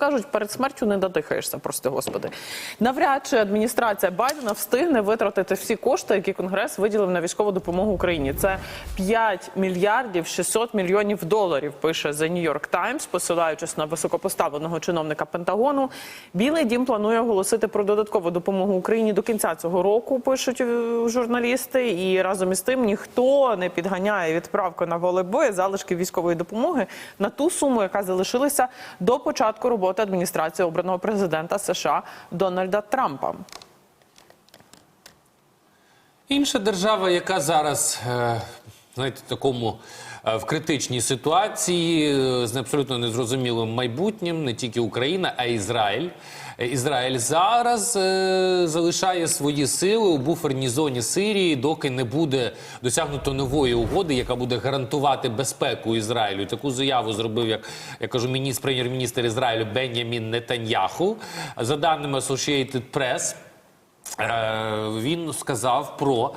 Кажуть, перед смертю не додихаєшся, прости господи. Навряд чи адміністрація Байдена встигне витратити всі кошти, які Конгрес виділив на військову допомогу Україні. Це 5 мільярдів 600 мільйонів доларів. Пише The New York Times, посилаючись на високопоставленого чиновника Пентагону. Білий дім планує оголосити про додаткову допомогу Україні до кінця цього року. Пишуть е, журналісти. І разом із тим ніхто не підганяє відправку на поле бою залишки військової допомоги на ту суму, яка залишилася до початку роботи адміністрації обраного президента США Дональда Трампа. Інша держава, яка зараз е, знаєте, такому е, в критичній ситуації е, з абсолютно незрозумілим майбутнім, не тільки Україна, а й Ізраїль. Е, Ізраїль зараз залишає свої сили у буферній зоні Сирії, доки не буде досягнуто нової угоди, яка буде гарантувати безпеку Ізраїлю. Таку заяву зробив, як я кажу, міністр прем'єр-міністр Ізраїлю Бенямін Нетаньяху. За даними Associated Press, Він сказав про